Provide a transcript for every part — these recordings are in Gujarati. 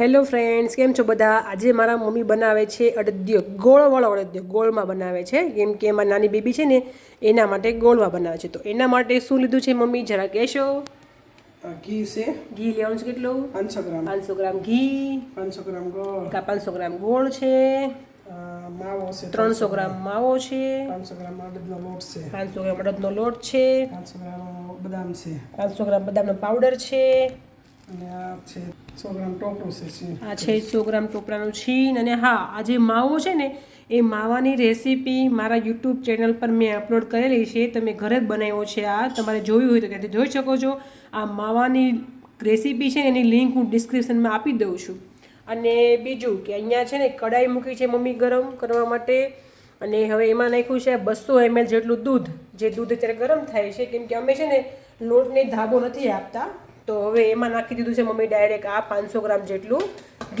હેલો ફ્રેન્ડ્સ કેમ છો બધા? આજે મારા મમ્મી બનાવે છે અડદિયો ગોળવાળો અડદિયો ગોળમાં બનાવે છે. કેમ કે એમાં નાની બેબી છે ને એના માટે ગોળમાં બનાવે છે. તો એના માટે શું લીધું છે મમ્મી? જરા કહેશો? ઘી છે. ઘી લેવાનું છે કેટલું? પાંચસો ગ્રામ. પાંચસો ગ્રામ ઘી. પાંચસો ગ્રામ ગોળ. પાંચસો ગ્રામ ગોળ છે? માવો છે ત્રણસો ગ્રામ. માવો છે. પાંચસો ગ્રામ અડદનો લોટ છે. પાંચસો ગ્રામ અડદનો લોટ છે. પાંચસો ગ્રામ બદામ છે. પાંચસો ગ્રામ બદામનો પાવડર છે. છે સો ગ્રામ ટોપરું છે આ છે સો ગ્રામ ટોપરાનું છીન અને હા, આ જે માવો છે ને, એ માવાની રેસીપી મારા યુટ્યુબ ચેનલ પર મેં અપલોડ કરેલી છે. તમે ઘરે જ બનાવ્યો છે આ. તમારે જોયું હોય તો ત્યાંથી જોઈ શકો છો. આ માવાની રેસીપી છે એની લિંક હું ડિસ્ક્રિપ્શનમાં આપી દઉં છું. અને બીજું કે અહીંયા છે ને કડાઈ મૂકી છે મમ્મી ગરમ કરવા માટે. અને હવે એમાં નાખ્યું છે બસો એમએલ જેટલું દૂધ. જે દૂધ અત્યારે ગરમ થાય છે. કેમ કે અમે છે ને, લોટને ધાબો નથી આપતા. તો હવે એમાં નાખી દીધું છે મમ્મી ડાયરેક્ટ આ પાંચસો ગ્રામ જેટલું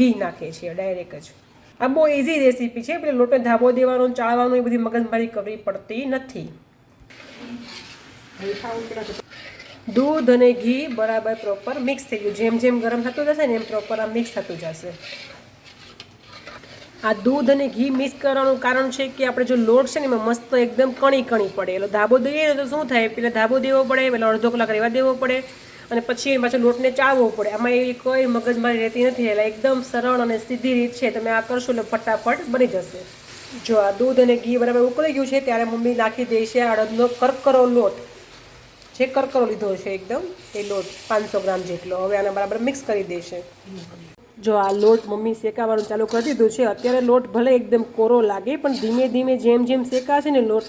ઘી નાખે છે ડાયરેક્ટ જ. આ બહુ ઇઝી રેસીપી છે એટલે લોટને ધાબો દેવાનો ચાળવાનો, એ બધી મગજમારી કરવી પડતી નથી. દૂધ અને ઘી બરાબર પ્રોપર મિક્સ થઈ ગયું. જેમ જેમ ગરમ થતું જશે ને એમ પ્રોપર આ મિક્સ થતું જશે. આ દૂધ અને ઘી મિક્સ કરવાનું કારણ છે કે આપણે જો લોટ છે ને એમાં મસ્ત એકદમ કણી કણી પડે. એટલે ધાબો દઈએ ને તો શું થાય? પેલા ધાબો દેવો પડે, પેલા અડધો કલાક રહેવા દેવો પડે. અને પછી એ પાછો લોટને ચાળવો પડે. આમાં એવી કોઈ મગજમારી રહેતી નથી. એટલે એકદમ સરળ અને સીધી રીત છે. તમે આ કરશો એટલે ફટાફટ બની જશે. જો આ દૂધ અને ઘી બરાબર ઉકળી ગયું છે, ત્યારે મમ્મી નાખી દે છે અડદનો કરકરો લોટ. જે કરકરો લીધો છે એકદમ, એ લોટ પાંચસો ગ્રામ જેટલો. હવે આને બરાબર મિક્સ કરી દેશે જો આ લોટ મમ્મી શેકાવાનું ચાલુ કરી દીધું છે, અત્યારે લોટ ભલે એકદમ કોરો લાગે, પણ ધીમે ધીમે જેમ જેમ શેકાશે ને લોટ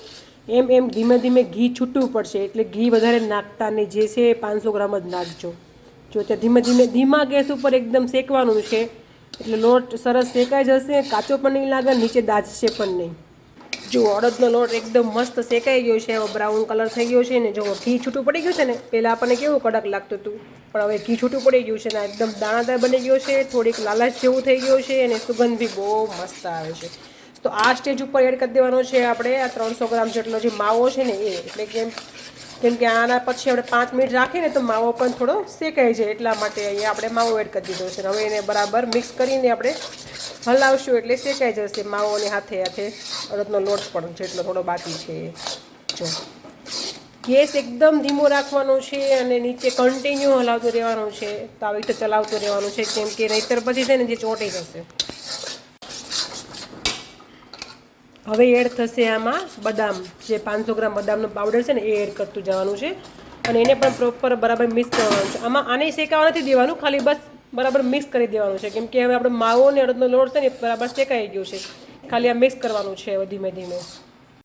એમ એમ ધીમે ધીમે ઘી છૂટવું પડશે એટલે ઘી વધારે નાખતા નહીં. જે છે એ પાંચસો ગ્રામ જ નાખજો. જો ત્યાં ધીમે ધીમે ધીમા ગેસ ઉપર એકદમ શેકવાનું છે, એટલે લોટ સરસ શેકાઈ જશે, કાચો પણ નહીં લાગે, નીચે દાજશે પણ નહીં. જો અડદનો લોટ એકદમ મસ્ત શેકાઈ ગયો છે હવે બ્રાઉન કલર થઈ ગયો છે ને, જો ઘી છૂટું પડી ગયું છે ને, પહેલાં આપણને કેવું કડક લાગતું હતું, પણ હવે ઘી છૂટું પડી ગયું છે ને એકદમ દાણાદાર બની ગયો છે, થોડીક લાલાશ જેવું થઈ ગયું છે, અને સુગંધ બી બહુ મસ્ત આવે છે. તો આ સ્ટેજ ઉપર એડ કરી દેવાનો છે આપણે. આ ત્રણસો ગ્રામ જેટલો જે માવો છે ને એ. એટલે કેમ કેમ કે આના પછી આપણે પાંચ મિનિટ રાખીએ ને તો માવો પણ થોડો શેકાઈ જાય એટલા માટે અહીંયા આપણે માવો એડ કરી દીધો છે. હવે એને બરાબર મિક્સ કરીને આપણે હલાવશું એટલે શેકાઈ જશે માવોની હાથે હાથે. અડદનો લોટ પણ જેટલો થોડો બાકી છે. જો. ગેસ એકદમ ધીમો રાખવાનો છે અને નીચે કન્ટિન્યુ હલાવતું રહેવાનું છે. તો આવી ચલાવતું રહેવાનું છે. કેમ કે નહીતર પછી છે ને જે ચોંટી જશે. હવે એડ થશે આમાં બદામ. જે પાંચસો ગ્રામ બદામનો પાવડર છે ને, એ એડ કરતું જવાનું છે. અને એને પણ પ્રોપર બરાબર મિક્સ કરવાનું છે. આમાં આને શેકાવા નથી દેવાનું, ખાલી બસ બરાબર મિક્સ કરી દેવાનું છે. કેમ કે હવે આપણે માવો અને અડદનો લોટ છે ને બરાબર શેકાઈ ગયું છે. ખાલી આ મિક્સ કરવાનું છે ધીમે ધીમે.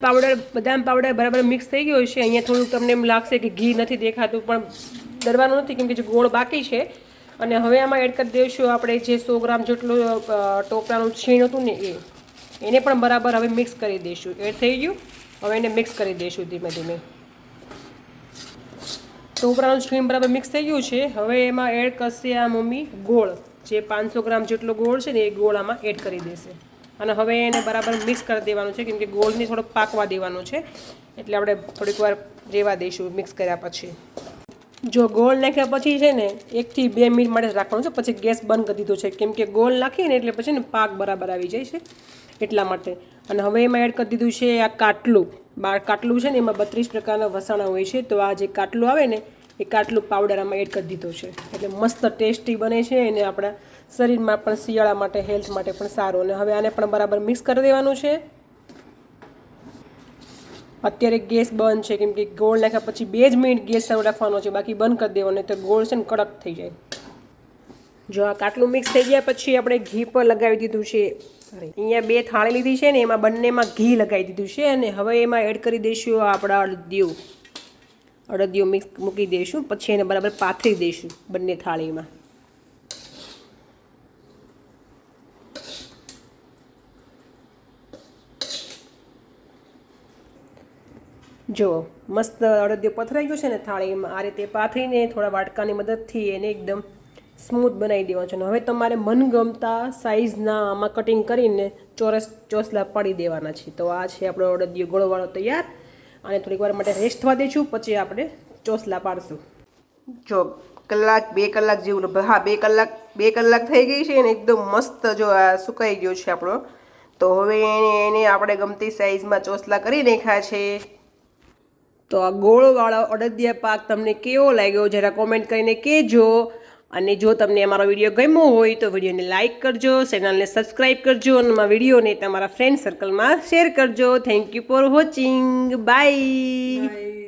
પાવડર બદામ પાવડર બરાબર મિક્સ થઈ ગયો છે. અહીંયા થોડુંક તમને એમ લાગશે કે ઘી નથી દેખાતું, પણ ડરવાનું નથી, કેમ કે જે ગોળ બાકી છે. અને હવે આમાં એડ કરી દઈશું આપણે જે સો ગ્રામ જેટલું ટોપરાનું છીણ હતું ને એ. એને પણ બરાબર હવે મિક્સ કરી દઈશું. એડ થઈ ગયું. હવે એને મિક્સ કરી દઈશું ધીમે ધીમે. તો ઉપરાનું સ્ટીમ બરાબર મિક્સ થઈ ગયું છે. હવે એમાં એડ કરશે આ મમ્મી ગોળ. જે પાંચસો ગ્રામ જેટલો ગોળ છે ને એ ગોળ આમાં એડ કરી દેશે. અને હવે એને બરાબર મિક્સ કરી દેવાનું છે, કેમ કે ગોળને થોડો પાકવા દેવાનું છે. એટલે આપણે થોડીક વાર રહેવા દઈશું મિક્સ કર્યા પછી. જો ગોળ નાખ્યા પછી છે ને, એકથી બે મિનિટ માટે જ રાખવાનું છે. પછી ગેસ બંધ કરી દીધો છે. કેમ કે ગોળ નાખીએ ને એટલે પછી ને પાક બરાબર આવી જાય છે એટલા માટે. અને હવે એમાં એડ કરી દીધું છે આ કાટલું. બાર કાટલું છે ને, એમાં બત્રીસ પ્રકારના વસાણા હોય છે. તો આ જે કાટલું આવે ને, એ કાટલું પાવડર આમાં એડ કરી દીધો છે. એટલે મસ્ત ટેસ્ટી બને છે અને આપણા શરીરમાં પણ શિયાળા માટે હેલ્થ માટે પણ સારું. અને હવે આને પણ બરાબર મિક્સ કરી દેવાનું છે. અત્યારે ગેસ બંધ છે, કેમ કે ગોળ નાખ્યા પછી બે જ મિનિટ ગેસ ચાલુ રાખવાનો છે, બાકી બંધ કરી દેવાનો તો ગોળ છે ને કડક થઈ જાય. જો આ કાટલું મિક્સ થઈ ગયા પછી આપણે ઘી પર લગાવી દીધું છે. અહીંયા બે થાળી લીધી છે ને, એમાં બંનેમાં ઘી લગાવી દીધું છે અને હવે એમાં એડ કરી દઈશું આપણા અડદિયું. અડદિયું મિક્સ મૂકી દઈશું, પછી એને બરાબર પાથરી દઈશું બંને થાળીમાં. જો, મસ્ત અડદિયો પથરાઈ ગયું છે ને થાળીમાં આ રીતે પાથરીને થોડા વાટકાની મદદથી એને એકદમ સ્મૂથ બનાવી દેવાનું છે. હવે તમારે મનગમતા સાઇઝના આમાં કટિંગ કરીને ચોરસ, ચોસલા પાડી દેવાના છે. તો આ છે આપણો અડદિયો ગોળવાળો તૈયાર. અને થોડીક વાર માટે રેસ્ટ થવા દઈશું પછી આપણે ચોસલા પાડશું. જો, કલાક, બે કલાક જેવું હા, બે કલાક બે કલાક થઈ ગઈ છે અને એકદમ મસ્ત જો આ સુકાઈ ગયો છે આપણો. તો હવે એને એને આપણે ગમતી સાઈઝમાં ચોસલા કરી નાખ્યા છે. તો આ ગોળવાળો અડદિયા પાક તમને કેવો લાગ્યો જરા કોમેન્ટ કરીને કહેજો. અને જો તમને અમારો વીડિયો ગમ્યો હોય તો વિડીયોને લાઇક કરજો ચેનલને સબસ્ક્રાઈબ કરજો અને મારા વિડીયોને તમારા ફ્રેન્ડ સર્કલમાં શેર કરજો. Thank you for watching bye bye